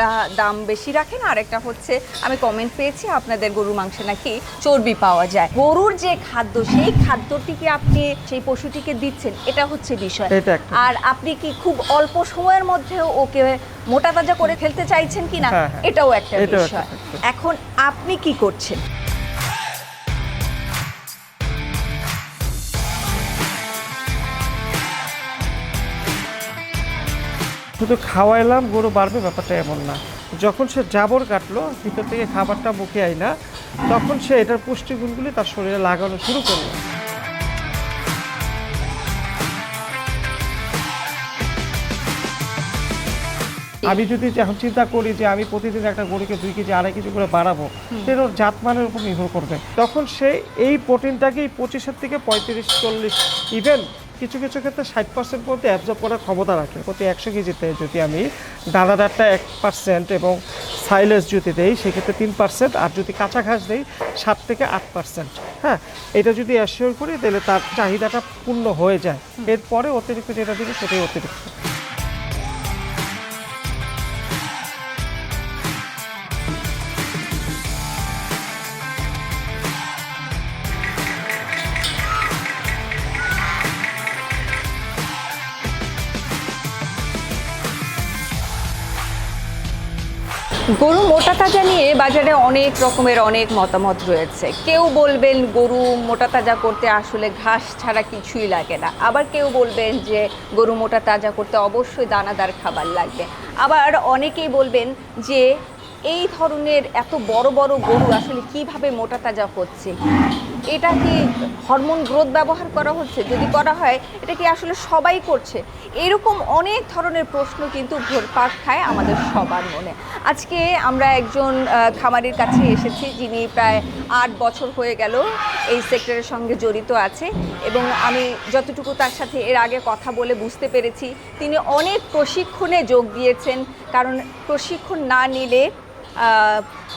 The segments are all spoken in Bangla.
আপনারা দাম বেশি রাখেন। আর একটা হচ্ছে আমি কমেন্ট পেয়েছি আপনাদের গরুর মাংস নাকি চর্বি পাওয়া যায়। গরুর যে খাদ্য সেই খাদ্যটিকে আপনি সেই পশুটিকে দিচ্ছেন? এটা হচ্ছে বিষয়। আর আপনি কি খুব অল্প সময়ের মধ্যেও ওকে মোটা তাজা করে ফেলতে চাইছেন কিনা? হ্যাঁ, হ্যাঁ। এটাও একটা বিষয়। এখন আপনি কি করছেন? শুধু খাওয়াইলাম গরু বাড়বে ব্যাপারটা এমন না। যখন সে জাবর কাটলো ভিতর থেকে খাবারটা মুখে আই না তখন সে এটার পুষ্টিগুণগুলি তার শরীরে লাগানো শুরু করল। আমি যদি এখন চিন্তা করি যে আমি প্রতিদিন একটা গরুকে দুই কেজি আড়াই কেজি করে বাড়াবো সেটা ওর জাতমানের উপর নির্ভর করবে। তখন সে এই প্রোটিনটাকেই পঁচিশের থেকে পঁয়ত্রিশ চল্লিশ ইভেন কিছু কিছু ক্ষেত্রে ষাট পার্সেন্ট পর্যন্ত অ্যাবজর্ব করার ক্ষমতা রাখে। প্রতি একশো কেজিতে যদি আমি দানাদারটা এক পার্সেন্ট এবং সাইলেস যদি দেই সেক্ষেত্রে তিন পার্সেন্ট আর যদি কাঁচা ঘাস দেই সাত থেকে আট পার্সেন্ট হ্যাঁ এটা যদি অ্যাসিওর করি তাহলে তার চাহিদাটা পূর্ণ হয়ে যায়। এরপরে অতিরিক্ত যেটা দিবে সেটাই অতিরিক্ত। গরু মোটা তাজা নিয়ে বাজারে অনেক রকমের অনেক মতামত রয়েছে। কেউ বলবেন গরু মোটা তাজা করতে আসলে ঘাস ছাড়া কিছুই লাগে না। আবার কেউ বলবেন যে গরু মোটা তাজা করতে অবশ্যই দানাদার খাবার লাগবে। আবার অনেকেই বলবেন যে এই ধরনের এত বড় বড় গরু আসলে কীভাবে মোটা তাজা হচ্ছে? এটা কি হরমোন গ্রোথ ব্যবহার করা হচ্ছে? যদি করা হয়, এটা কি আসলে সবাই করছে? এরকম অনেক ধরনের প্রশ্ন কিন্তু ঘোরপাক খায় আমাদের সবার মনে। আজকে আমরা একজন খামারির কাছে এসেছি, যিনি প্রায় আট বছর হয়ে গেল এই সেক্টরের সঙ্গে জড়িত আছে এবং আমি যতটুকু তার সাথে এর আগে কথা বলে বুঝতে পেরেছি, তিনি অনেক প্রশিক্ষণে যোগ দিয়েছেন। কারণ প্রশিক্ষণ না নিলে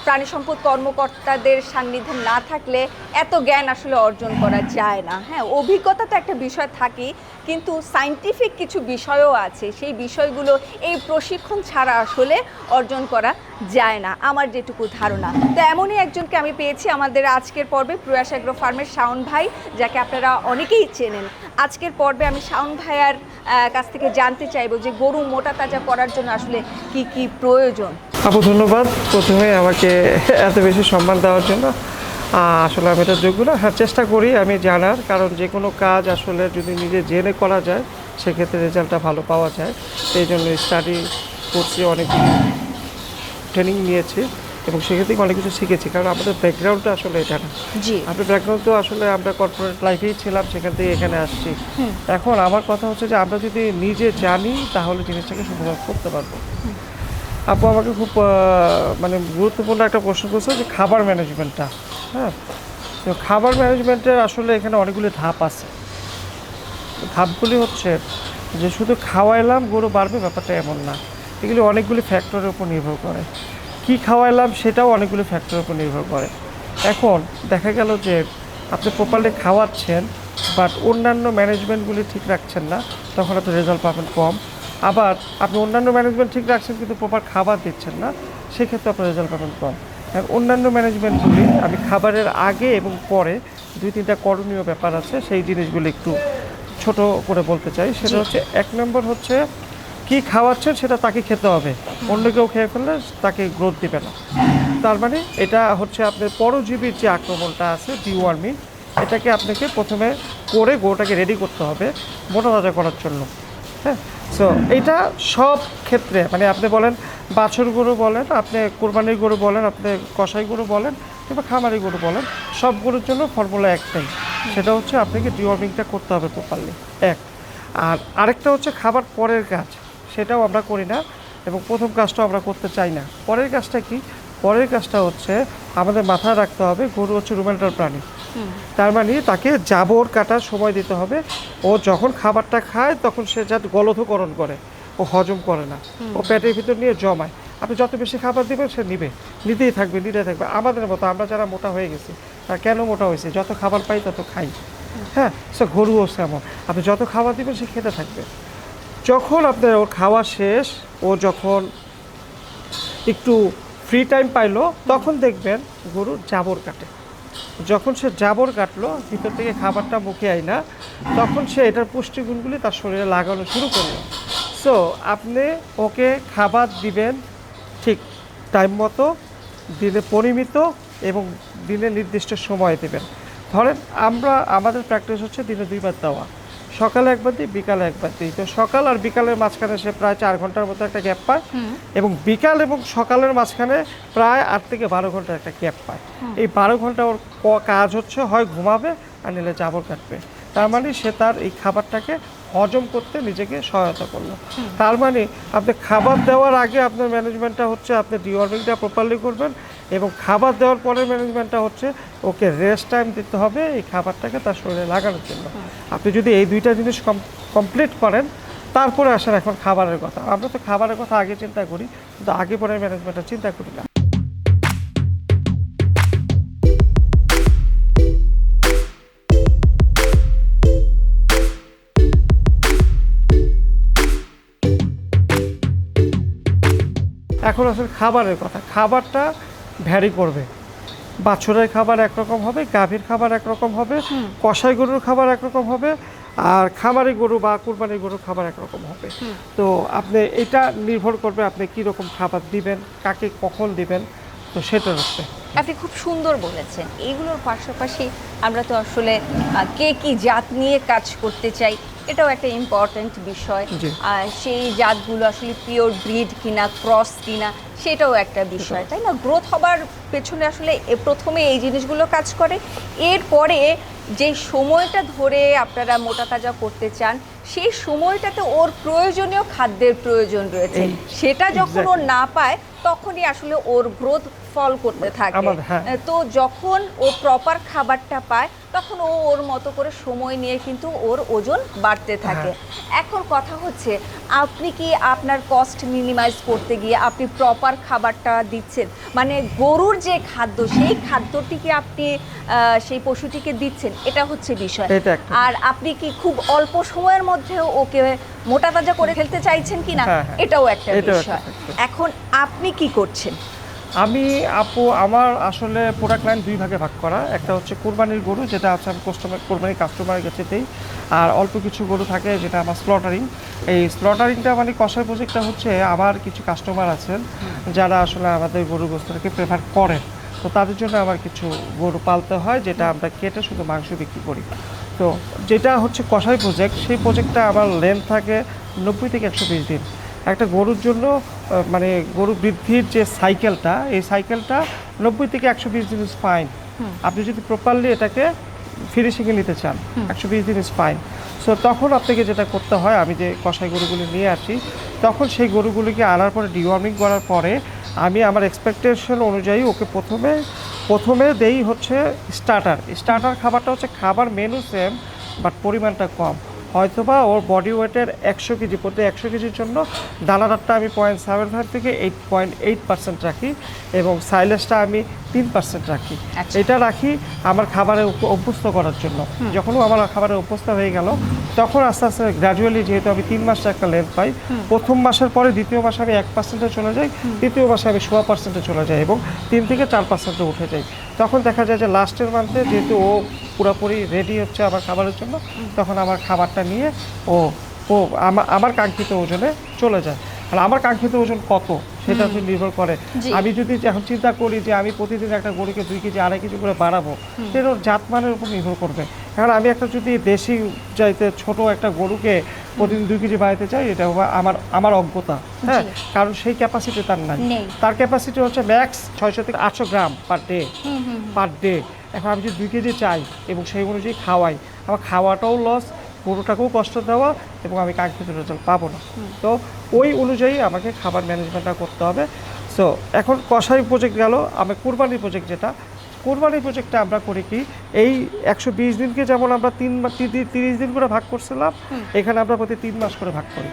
প্রাণী সম্পদ কর্মকর্তাদের সান্নিধ্যে না থাকলে এত জ্ঞান আসলে অর্জন করা যায় না। হ্যাঁ অভিজ্ঞতা তো একটা বিষয় থাকে কিন্তু সাইন্টিফিক কিছু বিষয়ও আছে। সেই বিষয়গুলো এই প্রশিক্ষণ ছাড়া আসলে অর্জন করা যায় না, আমার যেটুকু ধারণা। তো এমনই একজনকে আমি পেয়েছি আমাদের আজকের পর্বে প্রয়াস অ্যাগ্রো ফার্মের শাওন ভাই, যাকে আপনারা অনেকেই চেনেন। আজকের পর্বে আমি শাওন ভাইয়ার কাছ থেকে জানতে চাইব যে গরু মোটা তাজা করার জন্য আসলে কি কি প্রয়োজন। আপু ধন্যবাদ। প্রথমে আমাকে এত বেশি সম্মান দেওয়ার জন্য। আসলে আমি এটা যোগ্য না। হ্যাঁ চেষ্টা করি আমি জানার কারণ যে কোনো কাজ আসলে যদি নিজে জেনে করা যায় সেক্ষেত্রে রেজাল্টটা ভালো পাওয়া যায়। সেই জন্য স্টাডি করছি অনেক ট্রেনিং নিয়েছি এবং সেক্ষেত্রে থেকে অনেক কিছু শিখেছি কারণ আমাদের ব্যাকগ্রাউন্ডটা আসলে এটা না। জি। আপনার ব্যাকগ্রাউন্ড তো আসলে আমরা কর্পোরেট লাইফেই ছিলাম সেখান থেকে এখানে আসছি। এখন আমার কথা হচ্ছে যে আমরা যদি নিজে জানি তাহলে জিনিসটাকে সুন্দরভাবে করতে পারব। আপু আমাকে খুব মানে গুরুত্বপূর্ণ একটা প্রশ্ন করছে যে খাবার ম্যানেজমেন্টটা হ্যাঁ? তো খাবার ম্যানেজমেন্টের আসলে এখানে অনেকগুলি ধাপ আছে। ধাপগুলি হচ্ছে যে শুধু খাওয়াইলাম, গরু বাড়বে, ব্যাপারটা এমন না। এগুলি অনেকগুলি ফ্যাক্টরের উপর নির্ভর করে। কি খাওয়াইলাম সেটাও অনেকগুলি ফ্যাক্টরের উপর নির্ভর করে। এখন দেখা গেল যে আপনি প্রপারলি খাওয়াচ্ছেন, বাট অন্যান্য ম্যানেজমেন্টগুলি ঠিক রাখছেন না, তখন আপনি রেজাল্ট পাবেন কম। আবার আপনি অন্যান্য ম্যানেজমেন্ট ঠিক রাখছেন কিন্তু প্রপার খাবার দিচ্ছেন না সেক্ষেত্রে আপনার রেজাল্ট পাবেন কম। অন্যান্য ম্যানেজমেন্টগুলি আমি খাবারের আগে এবং পরে দুই তিনটা করণীয় ব্যাপার আছে সেই জিনিসগুলি একটু ছোট করে বলতে চাই। সেটা হচ্ছে এক নম্বর হচ্ছে কি খাওয়াচ্ছেন সেটা তাকে খেতে হবে। অন্য কেউ খেয়ে ফেললে তাকে গ্রোথ দিবে না। তার মানে এটা হচ্ছে আপনার পরজীবীর যে আক্রমণটা আছে ডিওয়ার্মিং এটাকে আপনাকে প্রথমে করে গরুটাকে রেডি করতে হবে মোটা তাজা করার জন্য। হ্যাঁ সো এটা সব ক্ষেত্রে মানে আপনি বলেন বাছুর গরু বলেন, আপনি কোরবানির গরু বলেন, আপনি কষাই গরু বলেন কিংবা খামারি গরু বলেন, সব গরুর জন্য ফর্মুলা একটাই। সেটা হচ্ছে আপনাকে ডিওয়ার্মিংটা করতে হবে প্রপারলি এক। আর আরেকটা হচ্ছে খাবার পরের কাজ, সেটাও আমরা করি না এবং প্রথম কাজটাও আমরা করতে চাই না। পরের কাজটা কি? পরের কাজটা হচ্ছে আমাদের মাথায় রাখতে হবে গরু হচ্ছে রুমেন্টাল প্রাণী। তার মানে তাকে জাবর কাটার সময় দিতে হবে। ও যখন খাবারটা খায় তখন সে যাতে গলধকরণ করে ও হজম করে না। ও পেটের ভিতর নিয়ে জমায়। আপনি যত বেশি খাবার দিবেন সে নিবে নিতেই থাকবে নিতেই থাকবে। আমাদের মতো আমরা যারা মোটা হয়ে গেছি তার কেন মোটা হয়েছে? যত খাবার পাই তত খাই। হ্যাঁ সে গরুও সেমন আপনি যত খাবার দিবেন সে খেতে থাকবে। যখন আপনার ওর খাওয়া শেষ ও যখন একটু ফ্রি টাইম পাইলো, তখন দেখবেন গরু জাবর কাটে। যখন সে জাবর কাটলো, ভিতর থেকে খাবারটা মুখে আয় না, তখন সে এটার পুষ্টিগুণগুলি তার শরীরে লাগানো শুরু করল। সো আপনি ওকে খাবার দিবেন ঠিক টাইম মতো, দিনে পরিমিত এবং দিনে নির্দিষ্ট সময় দেবেন। ধরেন আমরা, আমাদের প্র্যাকটিস হচ্ছে দিনে দুইবার দেওয়া। সকালে একবার দিই বিকালে একবার দিই তো সকাল আর বিকালের মাঝখানে সে প্রায় চার ঘণ্টার মতো একটা গ্যাপ পায়। এবং বিকাল এবং সকালের মাঝখানে প্রায় আট থেকে বারো ঘণ্টার একটা গ্যাপ পায়। এই বারো ঘণ্টা ওর ক- কাজ হচ্ছে হয় ঘুমাবে আর নিলে জাবর কাটবে। তার মানে সে তার এই খাবারটাকে হজম করতে নিজেকে সহায়তা করল। তার মানে আপনি খাবার দেওয়ার আগে আপনার ম্যানেজমেন্টটা হচ্ছে আপনি ডিওয়ার্মিংটা প্রপারলি করবেন এবং খাবার দেওয়ার পরের ম্যানেজমেন্টটা হচ্ছে ওকে রেস্ট টাইম দিতে হবে এই খাবারটাকে তার শরীরে লাগানোর জন্য। আপনি যদি এই দুইটা জিনিস কমপ্লিট করেন তারপরে আসেন এখন খাবারের কথা। আমরা তো খাবারের কথা আগে চিন্তা করি কিন্তু আগে পরের ম্যানেজমেন্টটা চিন্তা করি না। এখন আসলে খাবারের কথা। খাবারটা ভ্যারি করবে। বাছুরের খাবার একরকম হবে গাভীর খাবার একরকম হবে কষাই গরুর খাবার একরকম হবে আর খামারি গরু বা কুরবানি গরুর খাবার একরকম হবে। তো আপনি এটা নির্ভর করবে আপনি কীরকম খাবার দিবেন কাকে কখন দিবেন তো সেটার উপরে আপনি খুব সুন্দর বলেছেন। এইগুলোর পাশাপাশি আমরা তো আসলে কে কি জাত নিয়ে কাজ করতে চাই এটাও একটা ইম্পর্ট্যান্ট বিষয়। আর সেই জাতগুলো আসলে পিওর ব্রিড কিনা ক্রস কিনা সেটাও একটা বিষয়। তাই না? গ্রোথ হবার পেছনে আসলে প্রথমে এই জিনিসগুলো কাজ করে। এরপরে যে সময়টা ধরে আপনারা মোটা তাজা করতে চান সেই সময়টাতে ওর প্রয়োজনীয় খাদ্যের প্রয়োজন রয়েছে। সেটা যখন ও না পায় তখনই আসলে ওর গ্রোথ ফল করতে থাকে। হ্যাঁ। তো যখন ও প্রপার খাবারটা পায় তখন ও ওর মতো করে সময় নিয়ে কিন্তু ওর ওজন বাড়তে থাকে। হ্যাঁ। এখন কথা হচ্ছে আপনি কি আপনার কস্ট মিনিমাইজ করতে গিয়ে আপনি প্রপার খাবারটা দিচ্ছেন? মানে গরুর যে খাদ্য সেই খাদ্যটিকে আপনি সেই পশুটিকে দিচ্ছেন? এটা হচ্ছে বিষয়। আর আপনি কি খুব অল্প সময়ের মধ্যে ওকে মোটা তাজা করে ফেলতে চাইছেন কিনা হ্যাঁ, হ্যাঁ। এটাও একটা বিষয়। এখন আপনি কি করছেন? আমি আপু আমার আসলে প্রোডাক্ট লাইন দুই ভাগে ভাগ করা। একটা হচ্ছে কোরবানির গরু যেটা হচ্ছে আমি কাস্টমার কোরবানির কাস্টমারের কাছে দিই। আর অল্প কিছু গরু থাকে যেটা আমার স্লটারিং এই স্লটারিংটা মানে কষার প্রজেক্টটা হচ্ছে আমার কিছু কাস্টমার আছেন যারা আসলে আমাদের গরু গোস্তটাকে প্রেফার করেন। তো তাদের জন্য আমার কিছু গরু পালতে হয় যেটা আমরা কেটে শুধু মাংস বিক্রি করি। তো যেটা হচ্ছে কষাই প্রজেক্ট সেই প্রজেক্টটা আমার লেন্থ থাকে নব্বই থেকে একশো বিশ দিন। একটা গরুর জন্য মানে গরু বৃদ্ধির যে সাইকেলটা এই সাইকেলটা নব্বই থেকে একশো বিশ দিন ইজ ফাইন আপনি যদি প্রপারলি এটাকে ফিনিশিংয়ে নিতে চান একশো বিশ দিন ইজ ফাইন সো তখন আপনাকে যেটা করতে হয় আমি যে কষাই গরুগুলি নিয়ে আসি তখন সেই গরুগুলিকে আনার পরে ডিওয়ার্মিং করার পরে আমি আমার এক্সপেকটেশন অনুযায়ী ওকে প্রথমে প্রথমে দেই হচ্ছে স্টার্টার স্টার্টার খাবারটা হচ্ছে খাবার মেনু সেম বাট পরিমাণটা কম। হয়তোবা ওর বডি ওয়েটের একশো কেজি প্রতি একশো কেজির জন্য দানাদারটা আমি পয়েন্ট সেভেন ফাইভ থেকে এইট পয়েন্ট এইট পার্সেন্ট রাখি এবং সাইলেসটা আমি তিন পার্সেন্ট রাখি। আচ্ছা। এটা রাখি আমার খাবারে অভ্যস্ত করার জন্য। যখন আমার খাবারে অভ্যস্ত হয়ে গেল তখন আস্তে আস্তে গ্র্যাজুয়ালি যেহেতু আমি তিন মাসে একটা লেন্থ পাই প্রথম মাসের পরে দ্বিতীয় মাসে আমি এক পার্সেন্টে চলে যাই তৃতীয় মাসে আমি সোয়া পার্সেন্টে চলে যাই এবং তিন থেকে চার পার্সেন্টে উঠে যাই। তখন দেখা যায় যে লাস্টের মান্থে যেহেতু ও পুরোপুরি রেডি হচ্ছে আমার খাবারের জন্য তখন আমার খাবারটা নিয়ে ও ও আমা- আমার কাঙ্ক্ষিত ওজনে চলে যায়। আর আমার কাঙ্ক্ষিত ওজন কত? সেটা নির্ভর করে। আমি যদি এখন চিন্তা করি যে আমি প্রতিদিন একটা গরুকে দুই কেজি আড়াই কেজি করে বাড়াবো সেটা ওর জাতমানের উপর নির্ভর করবে। কারণ আমি একটা যদি দেশি চাইতে ছোট একটা গরুকে প্রতিদিন দুই কেজি বাড়াতে চাই এটা আমার আমার অজ্ঞতা। হ্যাঁ কারণ সেই ক্যাপাসিটি তার নাই। তার ক্যাপাসিটি হচ্ছে ম্যাক্স ছয়শো থেকে আটশো গ্রাম পার ডে পার ডে এখন আমি যদি দুই কেজি চাই এবং সেই অনুযায়ী খাওয়াই আমার খাওয়াটাও লস গরুটাকেও কষ্ট দেওয়া এবং আমি কাঙ্ক্ষিত রেজাল্ট পাবো না। তো ওই অনুযায়ী আমাকে খাবার ম্যানেজমেন্টটা করতে হবে। সো এখন কষাই প্রজেক্ট গেল আমি কোরবানি প্রজেক্ট যেটা কোরবানি প্রজেক্টটা আমরা করি কি এই একশো বিশ দিনকে যেমন আমরা তিন তিরিশ দিন করে ভাগ করছিলাম এখানে আমরা প্রতি তিন মাস করে ভাগ করি।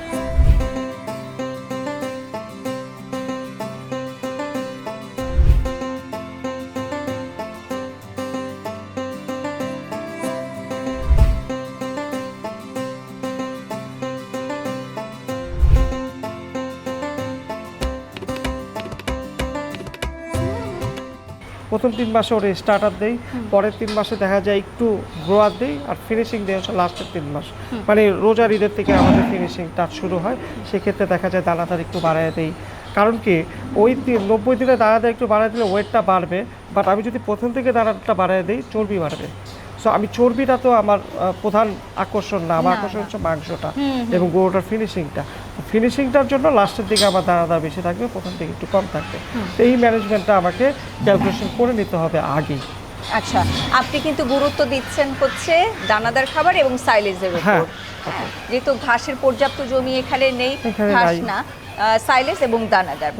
প্রথম তিন মাসে ওর স্টার্টার দেই পরের তিন মাসে দেখা যায় একটু গ্রোয়ার দেই আর ফিনিশিং দেয় হচ্ছে লাস্টের তিন মাস। মানে রোজার ঈদের থেকে আমাদের ফিনিশিং টাচ শুরু হয় সেক্ষেত্রে দেখা যায় দানাদার একটু বাড়ায় দেই। কারণ কি ওই নব্বই দিনে দানাদার একটু বাড়ায় দিলে ওয়েটটা বাড়বে বাট আমি যদি প্রথম থেকে দানাটা বাড়ায় দিই চর্বি বাড়বে। সো আমি চর্বিটা তো আমার প্রধান আকর্ষণ না আমার আকর্ষণ হচ্ছে মাংসটা এবং গরুটার ফিনিশিংটা ফিনিশিংটার জন্য লাস্টের দিকে আমার দানাদার বেশি থাকবে প্রথম দিকে একটু কম থাকবে। তো এই ম্যানেজমেন্টটা আমাকে ক্যালকুলেশন করে নিতে হবে আগেই। আচ্ছা আপনি কিন্তু গুরুত্ব দিচ্ছেন হচ্ছে দানাদার খাবার এবং সাইলেজের উপর। হ্যাঁ। হ্যাঁ, যেহেতু ঘাসের পর্যাপ্ত জমি এখানে নেই ঘাস না। সাইলেজ এবং দানাদার।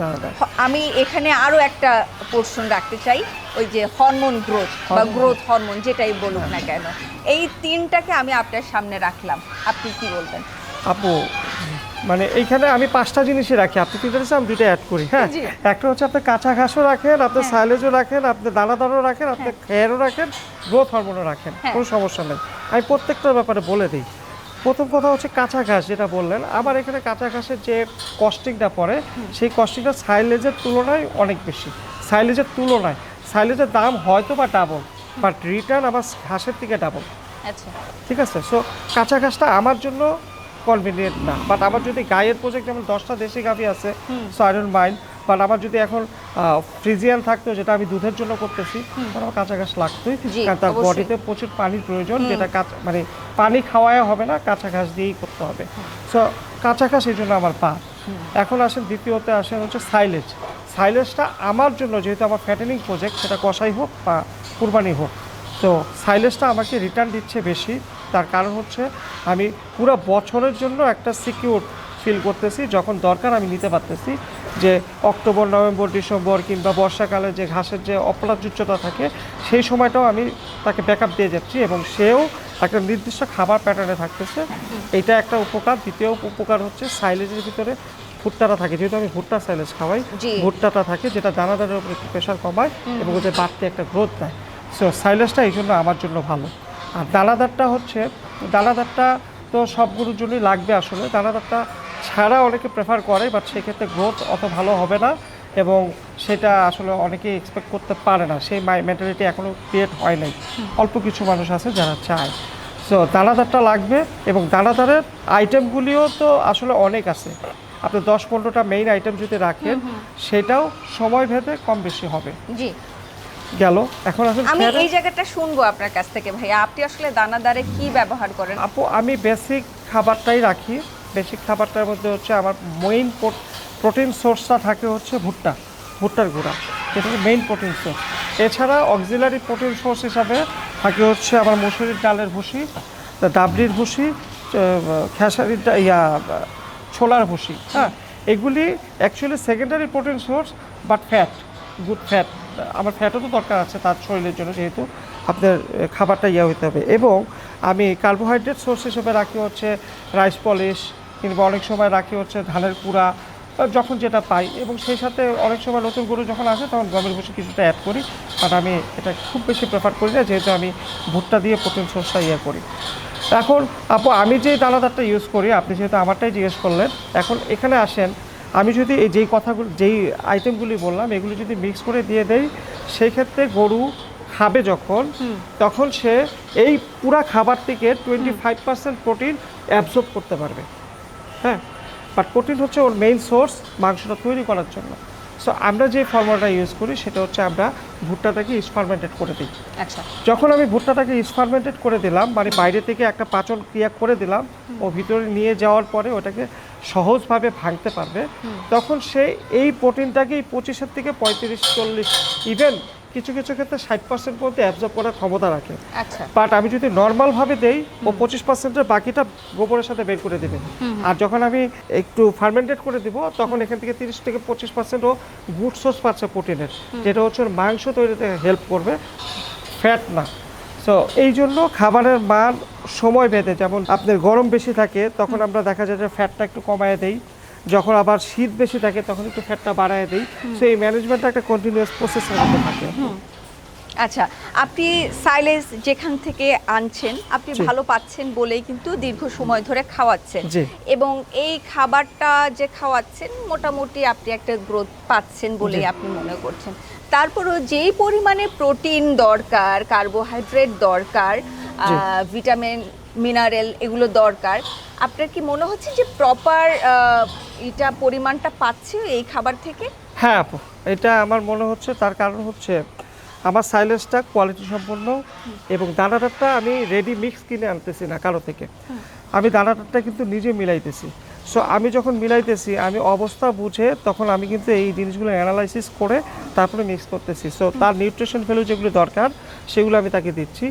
আমি এখানে আরও একটা পোর্শন রাখতে চাই ওই যে হরমোন গ্রোথ বা গ্রোথ হরমোন যেটাই বলুক না কেন। এই তিনটাকে আমি আপনার সামনে রাখলাম। আপনি কি বলবেন? আপু মানে এইখানে আমি পাঁচটা জিনিসই রাখি। আপনি কি জানেন আমি দুইটা অ্যাড করি হ্যাঁ? একটা হচ্ছে আপনি কাঁচা ঘাসও রাখেন আপনি হ্যাঁ। সাইলেজও রাখেন আপনি দানাদারও রাখেন আপনি খেয়ারও রাখেন গ্রোথ হরমোনও রাখেন হ্যাঁ। কোনো সমস্যা নেই। আমি প্রত্যেকটার ব্যাপারে বলে দিই। প্রথম কথা হচ্ছে কাঁচা ঘাস যেটা বললেন। আমার এখানে কাঁচা ঘাসের যে কস্টিংটা পড়ে সেই কস্টিংটা সাইলেজের তুলনায় অনেক বেশি। সাইলেজের তুলনায়। সাইলেজের দাম হয়তো বা ডাবল বাট রিটার্ন আবার ঘাসের থেকে ডাবল আচ্ছা। ঠিক আছে? সো কাঁচা ঘাসটা আমার জন্য কনভিনিয়েন্ট না। বাট আমার যদি গায়ের প্রজেক্ট যেমন দশটা দেশি গাভি আছে so I don't mind but আমার যদি এখন ফ্রিজিয়ান থাকতো যেটা আমি দুধের জন্য করতেছি আমার কাঁচা ঘাস লাগতোই। কারণ তার বডিতে প্রচুর পানির প্রয়োজন যেটা মানে পানি খাওয়ায় হবে না, কাঁচা ঘাস দিয়েই করতে হবে। সো কাঁচা ঘাস এই জন্য আমার পা এখন আসেন, দ্বিতীয়তে আসেন হচ্ছে সাইলেজ সাইলেজটা আমার জন্য যেহেতু আমার ফ্যাটেনিং প্রজেক্ট সেটা কষাই হোক বা কুরবানি হোক। তো সাইলেজটা আমাকে রিটার্ন দিচ্ছে বেশি। তার কারণ হচ্ছে আমি পুরো বছরের জন্য একটা সিকিউর ফিল করতেছি, যখন দরকার আমি নিতে পারতেছি যে অক্টোবর, নভেম্বর, ডিসেম্বর কিংবা বর্ষাকালে যে ঘাসের যে অপরাজ্যতা থাকে, সেই সময়টাও আমি তাকে ব্যাকআপ দিয়ে যাচ্ছি এবং সেও একটা নির্দিষ্ট খাবার প্যাটার্নে থাকতেছে। এটা একটা উপকার। দ্বিতীয় উপকার হচ্ছে সাইলেজের ভিতরে ভুট্টাটা থাকে। যেহেতু আমি ভুট্টা সাইলেজ খাওয়াই ভুট্টাটা থাকে যেটা দানাদারের উপরে একটু প্রেশার কমায় এবং ওদের বাড়তি একটা গ্রোথ দেয়। সো সাইলেজটা এই জন্য আমার জন্য ভালো। আর দানাদারটা হচ্ছে দানাদারটা তো সব গরুর জন্যই লাগবে আসলে। দানাদারটা ছাড়া অনেকে প্রেফার করে বাট সেক্ষেত্রে গ্রোথ অত ভালো হবে না। এবং সেটা আসলে অনেকে এক্সপেক্ট করতে পারে না। সেই মাই মেন্টালিটি এখনও ক্রিয়েট হয় নাই। অল্প কিছু মানুষ আছে যারা চায়। সো দানাদারটা লাগবে এবং দানাদারের আইটেমগুলিও তো আসলে অনেক আছে। আপনি দশ পনেরোটা মেইন আইটেম যদি রাখেন সেটাও সময় ভেদে কম বেশি হবে। জি। গেল। এখন আসলে আমি এই জায়গাটা শুনব আপনার কাছ থেকে ভাইয়া। আপনি আসলে দানাদারে কি ব্যবহার করেন? আপু আমি বেসিক খাবারটাই রাখি। বেসিক খাবারটার মধ্যে হচ্ছে আমার মেইন প্রোটিন সোর্সটা থাকে হচ্ছে ভুট্টা, ভুট্টার গুঁড়া যেটা মেইন প্রোটিন সোর্স এছাড়া অক্সিলারি প্রোটিন সোর্স হিসাবে থাকে হচ্ছে আমার মুসুরির ডালের ভুসি ডাবলির ভুসি খেসারির ইয়া, ছোলার ভুসি হ্যাঁ? এগুলি actually secondary protein source but fat good fat আমার ফ্যাটও তো দরকার আছে তার শরীরের জন্য যেহেতু আপনার খাবারটা ইয়ে হতে হবে। এবং আমি কার্বোহাইড্রেট সোর্স হিসেবে রাখি হচ্ছে রাইস পলিশ কিংবা অনেক সময় রাখি হচ্ছে ধানের কুড়া যখন যেটা পাই। এবং সেই সাথে অনেক সময় নতুন গরু যখন আসে তখন গমের ভুষি কিছুটা অ্যাড করি। বাট আমি এটা খুব বেশি প্রেফার করি না যেহেতু আমি ভুট্টা দিয়ে প্রোটিন সোর্সটা ইয়ে করি। এখন আপু আমি যে দানাদারটা ইউজ করি আপনি যেহেতু আমারটাই জিজ্ঞেস করলেন এখন এখানে আসেন। আমি যদি এই যেই কথাগুলো যেই আইটেমগুলি বললাম এগুলি যদি মিক্স করে দিয়ে দেই সেই ক্ষেত্রে গরু খাবে যখন তখন সে এই পুরা খাবার থেকে twenty five percent protein absorb করতে পারবে। হ্যাঁ? বাট প্রোটিন হচ্ছে ওর মেইন সোর্স মাংসটা তৈরি করার জন্য। সো আমরা যে ফর্মুলাটা ইউজ করি সেটা হচ্ছে আমরা ভুট্টাটাকে ইসফারমেন্টেড করে দিই। আচ্ছা। যখন আমি ভুট্টাটাকে ইসফারমেন্টেড করে দিলাম মানে বাইরে থেকে একটা পাচন ক্রিয়া করে দিলাম ও ভিতরে নিয়ে যাওয়ার পরে ওটাকে সহজভাবে ভাঙতে পারবে। তখন সে এই প্রোটিনটাকেই পঁচিশের থেকে পঁয়ত্রিশ চল্লিশ ইভেন কিছু কিছু ক্ষেত্রে ষাট পার্সেন্ট পর্যন্ত অ্যাবজর্ব করার ক্ষমতা রাখে। আচ্ছা। বাট আমি যদি নর্মালভাবে দেই ও পঁচিশ পার্সেন্টের বাকিটা গোবরের সাথে বের করে দেবে। আর যখন আমি একটু ফার্মেন্টেড করে দিব তখন এখান থেকে তিরিশ থেকে পঁচিশ পার্সেন্ট ও গুড সোর্স পাচ্ছে প্রোটিনের যেটা হচ্ছে মাংস তৈরিতে হেল্প করবে। ফ্যাট না। সো এই জন্য খাবারের মান সময় ভেদে যেমন আপনার গরম বেশি থাকে তখন আমরা দেখা যায় যে ফ্যাটটা একটু কমায় দেই। যখন আবার শীত বেশি থাকে তখন একটু ফ্যাটটা বাড়ায় দেই। সো এই ম্যানেজমেন্টটা একটা কন্টিনিউয়াস প্রসেসের মধ্যে থাকে। আচ্ছা আপনি সাইলেজ যেখান থেকে আনছেন আপনি ভালো পাচ্ছেন বলেই কিন্তু দীর্ঘ সময় ধরে খাওয়াচ্ছেন। এবং এই খাবারটা যে খাওয়াচ্ছেন মোটামুটি আপনি একটা গ্রোথ পাচ্ছেন বলেই আপনি মনে করছেন। তারপরেও যেই পরিমাণে প্রোটিন দরকার কার্বোহাইড্রেট দরকার ভিটামিন মিনারেল এগুলো দরকার। আপনার কি মনে হচ্ছে যে প্রপার এটা পরিমাণটা পাচ্ছে এই খাবার থেকে? হ্যাঁ আপু এটা আমার মনে হচ্ছে তার কারণ হচ্ছে আমার সাইলেন্সটা কোয়ালিটি সম্পন্ন এবং দানাদারটা আমি রেডি মিক্স কিনে আনতেছি না কারও থেকে। আমি দানাদারটা কিন্তু নিজে মিলাইতেছি। সো আমি যখন মিলাইতেছি আমি অবস্থা বুঝে তখন আমি কিন্তু এই জিনিসগুলো অ্যানালাইসিস করে তারপরে মিক্স করতেছি। সো তার নিউট্রিশন ভ্যালু যেগুলো দরকার সেগুলো আমি তাকে দিচ্ছি।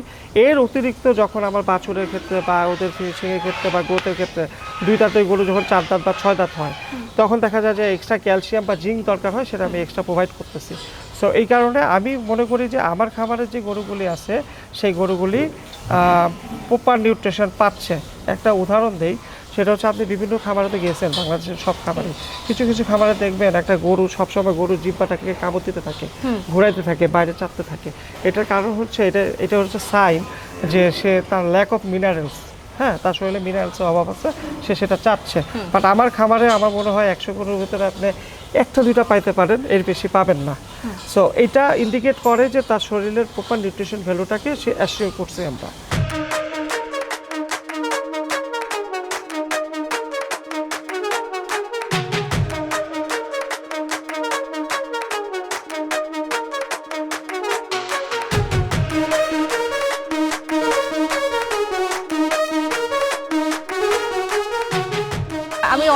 এর অতিরিক্ত যখন আমার বাছুরের ক্ষেত্রে বা ওদের ফিনিশিংয়ের ক্ষেত্রে বা গ্রোথের ক্ষেত্রে দুই দাঁতের গরু যখন চার দাঁত বা ছয় দাঁত হয়, তখন দেখা যায় যে এক্সট্রা ক্যালসিয়াম বা জিঙ্ক দরকার হয়, সেটা আমি এক্সট্রা প্রোভাইড করতেছি। সো এই কারণে আমি মনে করি যে আমার খাবারের যে গরুগুলি আছে, সেই গরুগুলি প্রপার নিউট্রিশন পাচ্ছে। একটা উদাহরণ দেই সেটা হচ্ছে আপনি বিভিন্ন খামারেতে গিয়েছেন বাংলাদেশের সব খামারে। কিছু কিছু খামারে দেখবেন একটা গরু সবসময় গরুর জিব্বাটাকে কামড় দিতে থাকে ঘুরাইতে থাকে বাইরে চাপতে থাকে। এটার কারণ হচ্ছে এটা এটা হচ্ছে সাইন যে সে তার ল্যাক অফ মিনারেলস হ্যাঁ তার শরীরে মিনারেলসের অভাব আছে সে সেটা চাচ্ছে বাট আমার খামারে আমার মনে হয় একশো গরুর ভিতরে আপনি একটা দুইটা পাইতে পারেন এর বেশি পাবেন না। সো এটা ইন্ডিকেট করে যে তার শরীরের প্রপার নিউট্রিশন ভ্যালুটাকে সে অ্যাসিওর করছে আমরা।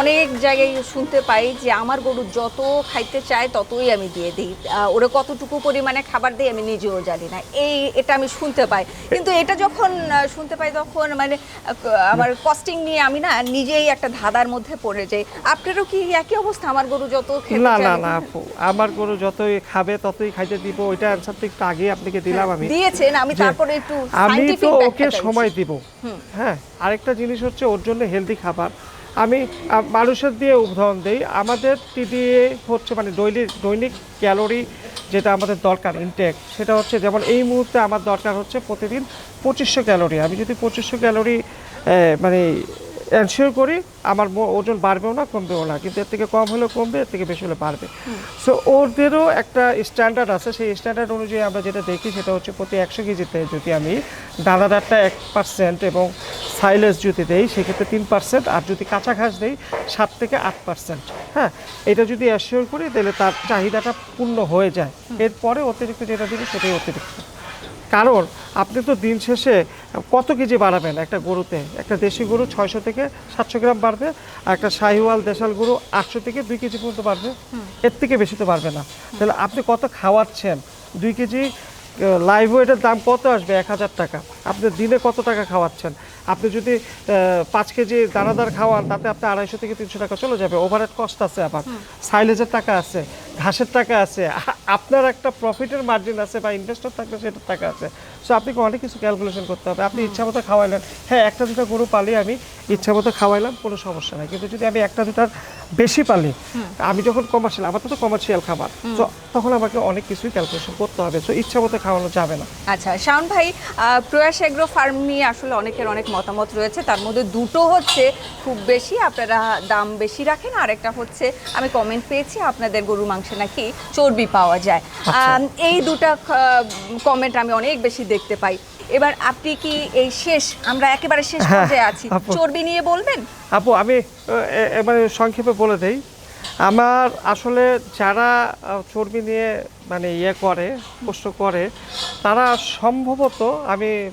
অনেক জায়গায় শুনতে পাই যে আমার গরু যত খাইতে চায় ততই আমি দিয়ে দিই। ওরা কতটুকু পরিমাণে খাবার দিই আমি নিজেও জানি না। এই এটা আমি শুনতে পাই। কিন্তু এটা যখন শুনতে পাই তখন মানে আমার কস্টিং নিয়ে আমি না নিজেই একটা ধাঁধার মধ্যে পড়ে যাই। আপনারও কি একই অবস্থা? আমার গরু যত না না না আপু। আমার গরু যতই খাবে ততই খাইতে দিব। ওইটা অ্যান্সার তো একটু আগে আপনাকে দিলাম আমি। দিয়েছেন আমি তারপরে একটু আমি তো ওকে সময় দিব। হ্যাঁ আরেকটা জিনিস হচ্ছে ওর জন্য হেলদি খাবার। আমি মানুষের দিয়ে উদাহরণ দিই। আমাদের টিডিএ হচ্ছে মানে দৈনিক দৈনিক ক্যালোরি যেটা আমাদের দরকার ইনটেক সেটা হচ্ছে যেমন এই মুহূর্তে আমার দরকার হচ্ছে প্রতিদিন পঁচিশশো ক্যালোরি। আমি যদি পঁচিশশো ক্যালোরি মানে এনশিওর করি আমার ওজন বাড়বেও না কমবেও না। কিন্তু এর থেকে কম হলেও কমবে এর থেকে বেশি হলে বাড়বে। সো ওদেরও একটা স্ট্যান্ডার্ড আছে। সেই স্ট্যান্ডার্ড অনুযায়ী আমরা যেটা দেখি সেটা হচ্ছে প্রতি একশো কেজিতে যদি আমি দানাদারটা এক পার্সেন্ট এবং সাইলেস যদি দেই সেক্ষেত্রে তিন পার্সেন্ট আর যদি কাঁচা ঘাস দেই সাত থেকে আট পার্সেন্ট হ্যাঁ এটা যদি অ্যাসিওর করি তাহলে তার চাহিদাটা পূর্ণ হয়ে যায়। এরপরে অতিরিক্ত যেটা দিবে সেটাই অতিরিক্ত। কারণ আপনি তো দিন শেষে কত কেজি বাড়াবেন একটা গরুতে? একটা দেশি গরু ছয়শো থেকে সাতশো গ্রাম বাড়বে আর একটা শাহিওয়াল দেশাল গরু আটশো থেকে দুই কেজি পর্যন্ত বাড়বে। এর থেকে বেশি তো বাড়বে না। তাহলে আপনি কত খাওয়াচ্ছেন? দুই কেজি লাইভ ওয়েটের দাম কত আসবে? এক হাজার টাকা। আপনি দিনে কত টাকা খাওয়াচ্ছেন? আপনি যদি পাঁচ কেজি দানাদার খাওয়ান তাতে আপনি আড়াইশো থেকে তিনশো টাকা চলে যাবে। ওভারহেড কস্ট আছে আবার। সাইলেজের টাকা আছে ঘাসের টাকা আছে। আপনার একটা প্রফিটের মার্জিন আছে বা ইনভেস্টর থাকলে সেটার টাকা আছে। সো আপনাকে অনেক কিছু ক্যালকুলেশন করতে হবে। আপনি ইচ্ছা মতো খাওয়াইলেন। হ্যাঁ একটা দুটো গরু পালি আমি ইচ্ছা মতো খাওয়াইলাম কোনো সমস্যা নাই। কিন্তু যদি আমি একটা দুটার বেশি পালি আমি যখন কমার্শিয়াল আমার তো তো কমার্শিয়াল খাবার। তো তখন আমাকে অনেক কিছুই ক্যালকুলেশন করতে হবে। সো ইচ্ছা মতো খাওয়ানো যাবে না। আচ্ছা শাওন ভাই প্রয়াস এগ্রো ফার্ম নিয়ে আসলে অনেকের অনেক মতামত রয়েছে। তার মধ্যে দুটো হচ্ছে খুব বেশি আপনারা দাম বেশি রাখেন আর একটা হচ্ছে আমি কমেন্ট পেয়েছি আপনাদের গরু মাংসে নাকি চর্বি পাওয়া যায়। এই দুটা কমেন্ট আমি অনেক বেশি দেখতে পাই। এবার আপনি কি এই শেষ আমরা একেবারে শেষ হ্যাঁ, পর্যায়ে আছি। চর্বি নিয়ে বলবেন? আপু আমি আহ, এ- এ- মানে সংক্ষেপে বলে দেই। আমার আসলে যারা চর্বি নিয়ে মানে ইয়ে করে প্রশ্ন করে তারা সম্ভবত আমি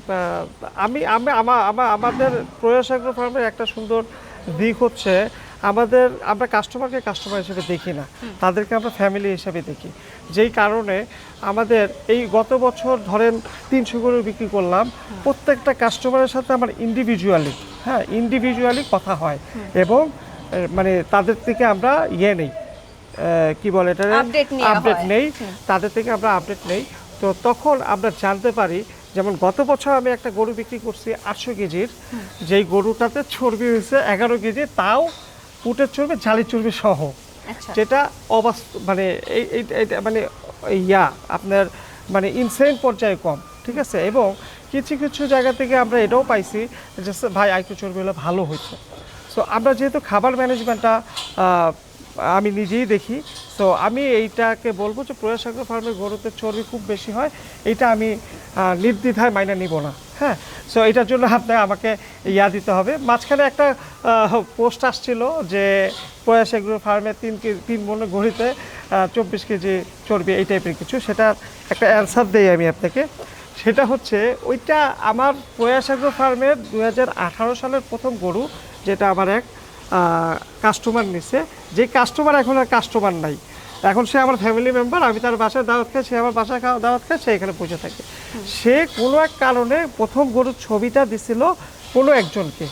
আমি আমি আমা- আমা- আমাদের প্রয়াস ফার্মের একটা সুন্দর দিক হচ্ছে আমাদের আমরা কাস্টমারকে কাস্টমার হিসেবে দেখি না তাদেরকে আমরা ফ্যামিলি হিসেবে দেখি। যেই কারণে আমাদের এই গত বছর ধরেন তিনশো গরু বিক্রি করলাম প্রত্যেকটা কাস্টমারের সাথে আমার ইন্ডিভিজুয়ালি হ্যাঁ ইন্ডিভিজুয়ালি কথা হয় এবং মানে তাদের থেকে আমরা ইয়ে নেই। কি বলে এটা আপডেট নেই তাদের থেকে আমরা আপডেট নেই। তো তখন আমরা জানতে পারি যেমন গত বছর আমি একটা গরু বিক্রি করছি আটশো কেজির। যেই গরুটাতে চর্বি হয়েছে এগারো কেজি তাও উটের চর্বি জালি চর্বি সহ। আচ্ছা। যেটা অবাস্তব মানে এই মানে ইয়া আপনার মানে ইনসেন পর্যায়ে কম ঠিক আছে? এবং কিছু কিছু জায়গা থেকে আমরা এটাও পাইছি যে ভাই আরেকটু চর্বি হলে ভালো হয়েছে সো আমরা যেহেতু খাবার ম্যানেজমেন্টটা আমি নিজেই দেখি। সো আমি এইটাকে বলব যে প্রয়াসাগর ফার্মের গরুতে চর্বি খুব বেশি হয়। এটা আমি নির্দ্বিধায় মাইনা নিব না। হ্যাঁ? সো এটার জন্য আপনার আমাকে ইয়া দিতে হবে। মাঝখানে একটা পোস্ট আসছিল যে প্রয়াস এগ্রো ফার্মে তিন কেজি তিন মনে ঘড়িতে চব্বিশ কেজি চর্বি এই টাইপের কিছু। সেটা একটা অ্যান্সার দেই আমি আপনাকে। সেটা হচ্ছে, ওইটা আমার প্রয়াস এগ্রো ফার্মের দু হাজার আঠারো সালের প্রথম গরু, যেটা আমার এক। কাস্টমার নিছে। যে কাস্টমার এখন আর কাস্টমার নাই। এখন সে আমার ফ্যামিলি মেম্বার আমি তার বাসায় দাওয়াত খাই, সে আমার বাসায় খাওয়া দাওয়াত খায়, সে এখানে বসে থাকে। সে কোনো এক কারণে প্রথম গরুর ছবিটা দিছিল কোনো একজনকে।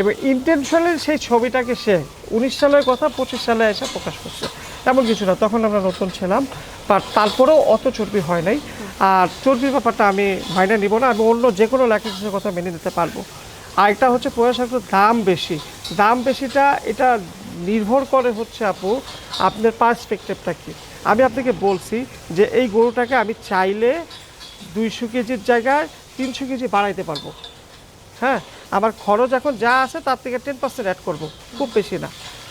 এবং ইন্টেনশনালি সেই ছবিটাকে সে উনিশ সালের কথা পঁচিশ সালে এসে প্রকাশ করছে। তেমন কিছু না, তখন আমরা নতুন ছিলাম বাট তারপরেও অত চর্বি হয় নাই। আর চর্বির ব্যাপারটা আমি মাইনে নিব না, আমি অন্য যে কোনো লাইসেন্সের কথা মেনে নিতে পারব। আরেকটা হচ্ছে প্রয়াসাগর দাম বেশি। দাম বেশিটা এটা নির্ভর করে হচ্ছে আপু, আপনার পার্সপেক্টিভটা কি? আমি আপনাকে বলছি যে এই গরুটাকে আমি চাইলে দুইশো কেজির জায়গায় তিনশো কেজি বাড়াইতে পারব। হ্যাঁ আমার খরচ এখন যা আছে তার থেকে টেন পার্সেন্ট অ্যাড করব, খুব বেশি না।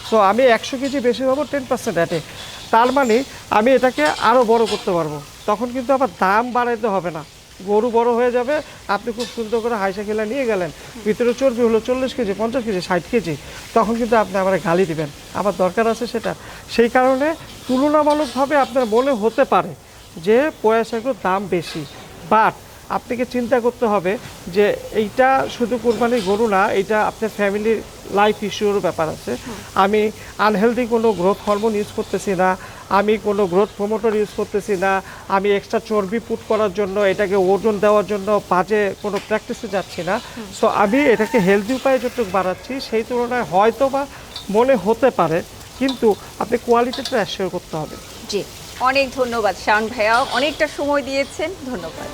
সো আমি একশো কেজি বেশি পাবো টেন পার্সেন্ট অ্যাডে তার মানে আমি এটাকে আরও বড় করতে পারব। তখন কিন্তু আবার দাম বাড়াইতে হবে না। গরু বড় হয়ে যাবে, আপনি খুব সুন্দর করে হাইসা খেলা নিয়ে গেলেন। ভিতরে চর্বি হলো চল্লিশ কেজি, পঞ্চাশ কেজি, ষাট কেজি। তখন কিন্তু আপনি আমার গালি দিবেন। আমার দরকার আছে সেটা। সেই কারণে তুলনামূলকভাবে আপনার মনে হতে পারে যে পয়াশাগুলোর দাম বেশি। বাট আপনাকে চিন্তা করতে হবে যে এইটা শুধু কোরবানির গরু না এটা আপনার ফ্যামিলির লাইফ ইস্যুরও ব্যাপার আছে। আমি আনহেলদি কোনো গ্রোথ হরমোন ইউজ করতেছি না। আমি কোনো গ্রোথ প্রমোটর ইউজ করতেছি না। আমি এক্সট্রা চর্বি পুট করার জন্য এটাকে ওজন দেওয়ার জন্য পাজে কোনো প্র্যাকটিসে যাচ্ছি না। সো আমি এটাকে হেলদি উপায়ে যতটুকু বাড়াচ্ছি সেই তুলনায় হয়তো বা মনে হতে পারে কিন্তু আপনি কোয়ালিটিটা অ্যাসিওর করতে হবে। জি অনেক ধন্যবাদ শান ভাইয়া অনেকটা সময় দিয়েছেন ধন্যবাদ।